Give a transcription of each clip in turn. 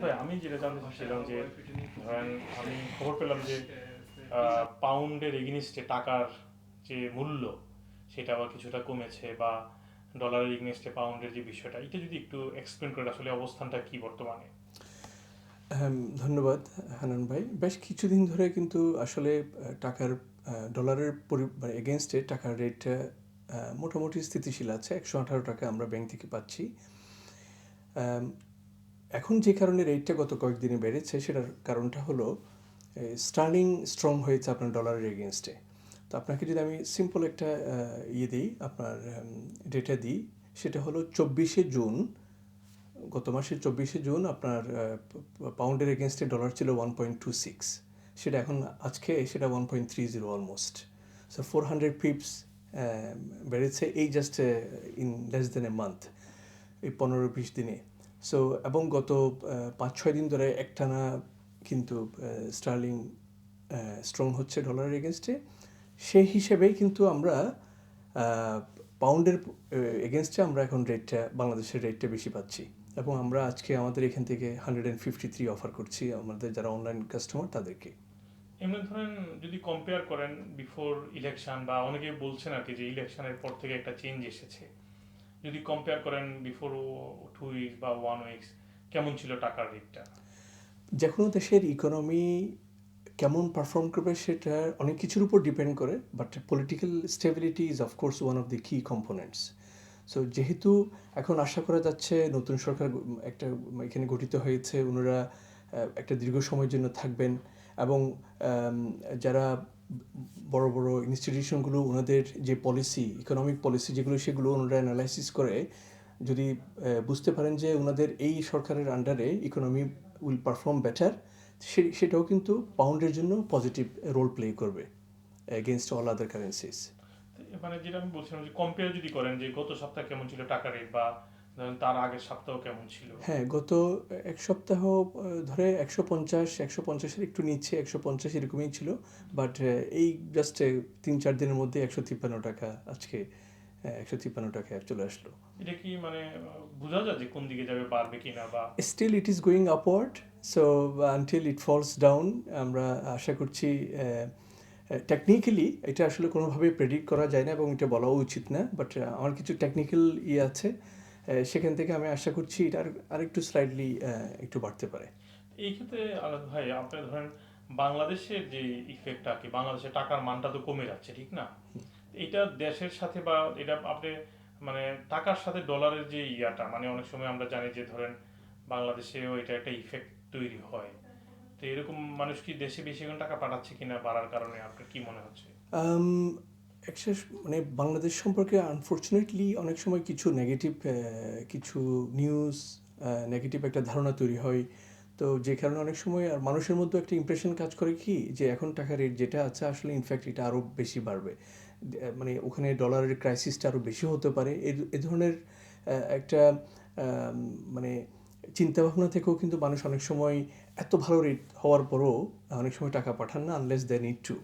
ভাই আমি যেটা জানতে চাচ্ছিলাম যে ধরেন আমি খবর পেলাম যে পাউন্ডের এগেনিস্টে টাকার যে মূল্য সেটা আবার কিছুটা কমেছে বা ডলারের এগেনিস্টে পাউন্ডের যে বিষয়টা এটা যদি একটু এক্সপ্লেন করে আসলে অবস্থানটা কি বর্তমানে? হ্যাঁ, ধন্যবাদ হানান ভাই। বেশ কিছুদিন ধরে কিন্তু আসলে টাকার ডলারের এগেনস্টে টাকার রেটটা আহ, মোটামুটি স্থিতিশীল আছে। একশো আঠারো টাকা আমরা ব্যাংক থেকে পাচ্ছি। এখন যে কারণে রেটটা গত কয়েকদিনে বেড়েছে, সেটার কারণটা হলো স্টার্লিং স্ট্রং হয়েছে আপনার ডলারের এগেনস্টে তো আপনাকে যদি আমি সিম্পল একটা ইয়ে দিই, আপনার ডেটা দিই, সেটা হলো চব্বিশে জুন, গত মাসের চব্বিশে জুন আপনার পাউন্ডের এগেনস্টে ডলার ছিল ওয়ান পয়েন্ট টু সিক্স সেটা এখন আজকে সেটা one point three zero almost so four hundred pips বেড়েছে এই just in less than a month এই পনেরো বিশ দিনে। সো এবং গত পাঁচ ছয় দিন ধরে একটানা কিন্তু স্টার্লিং স্ট্রং হচ্ছে ডলারের এগেনস্টে সেই হিসেবেই কিন্তু আমরা পাউন্ডের এগেনস্টে আমরা এখন রেটটা, বাংলাদেশের রেটটা বেশি পাচ্ছি। এবং আমরা আজকে আমাদের এখান থেকে hundred and fifty three offer করছি আমাদের যারা অনলাইন কাস্টমার তাদেরকে। এমনি ধরেন যদি কম্পেয়ার করেন বিফোর ইলেকশন বা অনেকে বলছেন আর কি যে ইলেকশনের পর থেকে একটা চেঞ্জ এসেছে। যদি কম্পেয়ার করেন বিফোর টু উইকস বা ওয়ান উইকস কেমন ছিল টাকার রেটটা যে কোনো দেশের ইকোনমি কেমন পারফর্ম করবে সেটা অনেক কিছুর উপর ডিপেন্ড করে but political stability is of course one of the key components so যেহেতু এখন আশা করা যাচ্ছে নতুন সরকার একটা, এখানে গঠিত হয়েছে, ওনারা একটা দীর্ঘ সময়ের জন্য থাকবেন এবং যারা বড় বড় ইনস্টিটিউশনগুলো ওনাদের যে পলিসি ইকোনমিক পলিসি যেগুলো, সেগুলো ওনারা অ্যানালাইসিস করে। যদি বুঝতে পারেন যে ওনাদের এই সরকারের আন্ডারে ইকোনমি উইল পারফর্ম বেটার সেটাও কিন্তু পাউন্ডের জন্য পজিটিভ রোল প্লে করবে এগেনস্ট অল আদার কারেন্সিস মানে যেটা আমি বলছিলাম যে কম্পেয়ার যদি করেন যে গত সপ্তাহে কেমন ছিল টাকা রেট বা তার আগের সপ্তাহ কেমন ছিল? হ্যাঁ গত এক সপ্তাহ ধরে একশো পঞ্চাশ একশো পঞ্চাশের একটু নিচ্ছে একশো পঞ্চাশ এরকমই ছিল বাট এই জাস্ট তিন চার দিনের মধ্যে একশো তিপ্পান্ন টাকা আজকে একশো তিপ্পান্ন টাকায় চলে আসলো। এটা কি মানে বোঝা যায় যে কোন দিকে যাবে বাড়বে কিনা বা? Still it is going upward so until it falls down আমরা আশা করছি টেকনিক্যালি এটা আসলে কোনোভাবে প্রেডিক্ট করা যায় না এবং এটা বলাও উচিত না বাট আমার কিছু টেকনিক্যাল ইয়ে আছে। সেখান থেকে আমি আশা করছি এটা আর আরেকটু স্লাইডলি একটু বাড়তে পারে। এই ক্ষেত্রে আলাদ ভাই আপনি ধরেন বাংলাদেশের যে ইফেক্টটা কি বাংলাদেশের টাকার মানটা তো কমে যাচ্ছে ঠিক না? এটা দেশের সাথে বা এটা আপনি মানে টাকার সাথে ডলারের যে ইয়াটা মানে অনেক সময় আমরা জানি যে ধরেন বাংলাদেশেও এটা একটা ইফেক্ট তৈরি হয়। তো এরকম মানুষ কি দেশে বেশি টাকা পাঠাচ্ছে কিনা বাড়ার কারণে আপনার কি মনে হচ্ছে? একটা স- মানে বাংলাদেশ সম্পর্কে আনফর্চুনেটলি অনেক সময় কিছু নেগেটিভ কিছু নিউজ নেগেটিভ একটা ধারণা তৈরি হয়। তো যে কারণে অনেক সময় আর মানুষের মধ্যে একটা ইমপ্রেশন কাজ করে কি, যে এখন টাকা রেট যেটা আছে আসলে ইনফ্যাক্ট এটা আরও বেশি বাড়বে। মানে ওখানে ডলারের ক্রাইসিসটা আরও বেশি হতে পারে। এ ধরনের একটা মানে চিন্তাভাবনা থেকেও কিন্তু মানুষ অনেক সময় এত ভালো রেট হওয়ার পরও অনেক সময় টাকা পাঠান না আনলেস দে নিড টু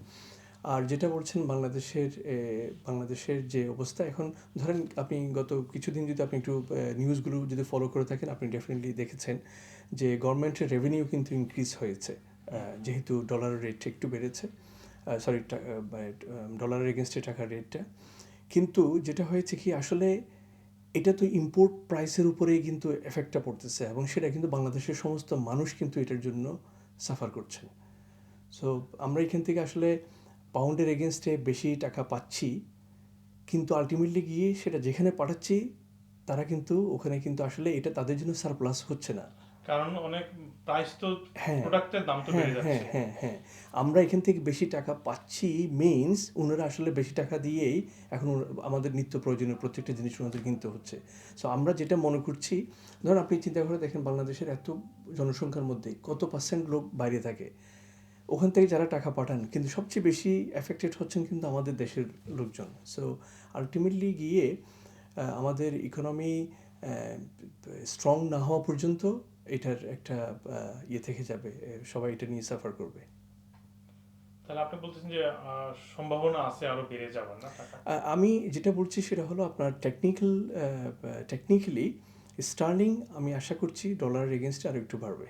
আর যেটা বলছেন বাংলাদেশের বাংলাদেশের যে অবস্থা, এখন ধরেন আপনি গত কিছুদিন যদি আপনি একটু নিউজগুলো যদি ফলো করে থাকেন, আপনি ডেফিনেটলি দেখেছেন যে গভর্নমেন্টের রেভিনিউ কিন্তু ইনক্রিজ হয়েছে। যেহেতু ডলারের রেটটা একটু বেড়েছে সরি ডলারের এগেনস্টে টাকার রেটটা কিন্তু যেটা হয়েছে কি, আসলে এটা তো ইম্পোর্ট প্রাইসের উপরেই কিন্তু এফেক্টটা পড়তেছে এবং সেটা কিন্তু বাংলাদেশের সমস্ত মানুষ কিন্তু এটার জন্য সাফার করছেন। সো আমরা এখান থেকে আসলে পাউন্ডের এগেনস্টে বেশি টাকা পাচ্ছি কিন্তু আলটিমেটলি গিয়ে সেটা যেখানে পাঠাচ্ছি তারা কিন্তু ওখানে কিন্তু আসলে এটা তাদের জন্য সারপ্লাস হচ্ছে না। কারণ অনেক প্রাইস তো হ্যাঁ। প্রোডাক্টের দাম তো হ্যাঁ বেড়ে হ্যাঁ যাচ্ছে। হ্যাঁ হ্যাঁ আমরা এখান থেকে বেশি টাকা পাচ্ছি মিনস ওনারা আসলে বেশি টাকা দিয়েই এখন আমাদের নিত্য প্রয়োজনীয় প্রত্যেকটা জিনিস ওনাদের কিনতে হচ্ছে। সো আমরা যেটা মনে করছি ধরুন আপনি চিন্তা করে দেখেন বাংলাদেশের এত জনসংখ্যার মধ্যে কত পার্সেন্ট লোক বাইরে থাকে। ওখান থেকে যারা টাকা পাঠান কিন্তু সবচেয়ে বেশি এফেক্টেড হচ্ছেন কিন্তু আমাদের দেশের লোকজন। সো আলটিমেটলি গিয়ে আমাদের ইকোনমি স্ট্রং না হওয়া পর্যন্ত এটার একটা ইয়ে থেকে যাবে। সবাই এটা নিয়ে সাফার করবে। তাহলে আপনি বলতেছেন যে সম্ভাবনা আছে আরও বেড়ে যাবার না আমি যেটা বলছি সেটা হলো আপনার টেকনিক্যাল টেকনিক্যালি স্টার্লিং আমি আশা করছি ডলারের এগেনস্টে আরও একটু বাড়বে।